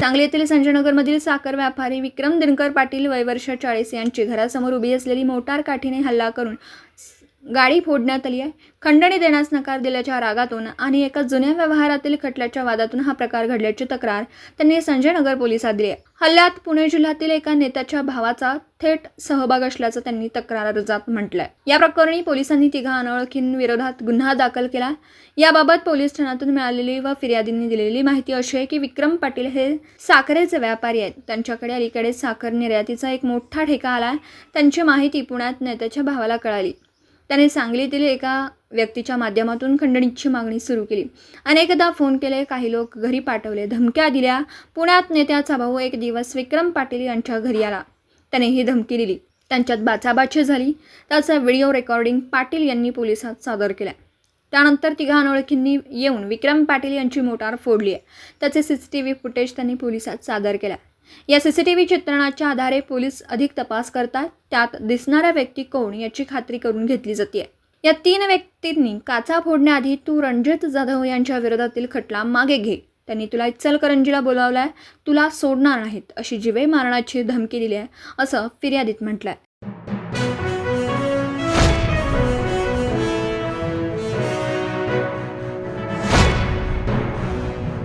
सांगली येथील संजयनगरमधील साखर व्यापारी विक्रम दिनकर पाटील वय वर्ष चाळीस यांची घरासमोर उभी असलेली मोटार काठीने हल्ला करून गाडी फोडण्यात आली आहे. खंडणी देण्यास नकार दिल्याच्या रागातून आणि एका जुन्या व्यवहारातील खटल्याच्या वादातून हा प्रकार घडल्याची तक्रार त्यांनी संजयनगर पोलिसात दिली आहे. हल्ल्यात पुणे जिल्ह्यातील एका नेत्याच्या भावाचा थेट सहभाग असल्याचं त्यांनी तक्रार अर्जात म्हटलंय. या प्रकरणी पोलिसांनी तिघा अनोळखींविरोधात गुन्हा दाखल केला. याबाबत पोलीस ठाण्यातून मिळालेली व फिर्यादींनी दिलेली माहिती अशी आहे की विक्रम पाटील हे साखरेचे व्यापारी आहेत. त्यांच्याकडे अलीकडे साखर निर्यातीचा एक मोठा ठेका आला त्यांची माहिती पुण्यात नेत्याच्या भावाला कळाली. त्याने सांगलीतील एका व्यक्तीच्या माध्यमातून खंडणीची मागणी सुरू केली. अनेकदा फोन केले काही लोक घरी पाठवले. धमक्या दिल्या. पुण्यात नेत्याचा भाऊ एक दिवस विक्रम पाटील यांच्या घरी आला. त्याने ही धमकी दिली. त्यांच्यात बाचाबाची झाली. त्याचा व्हिडिओ रेकॉर्डिंग पाटील यांनी पोलिसात सादर केला. त्यानंतर तिघा अनोळखींनी येऊन विक्रम पाटील यांची मोटार फोडली आहे. त्याचे C C T V footage त्यांनी पोलिसात सादर केला. या सी सी टी व्ही चित्रणाच्या आधारे पोलीस अधिक तपास करतात. त्यात दिसणारा व्यक्ती कोण याची खात्री करून घेतली जाते या तीन व्यक्तींनी काचा फोडण्याआधी तू रणजित जाधव यांच्या विरोधातील खटला मागे घे. त्यांनी तुला इचलकरंजीला बोलावलाय. तुला सोडणार नाहीत अशी जिवे मारण्याची धमकी दिली आहे असं फिर्यादीत म्हटलंय.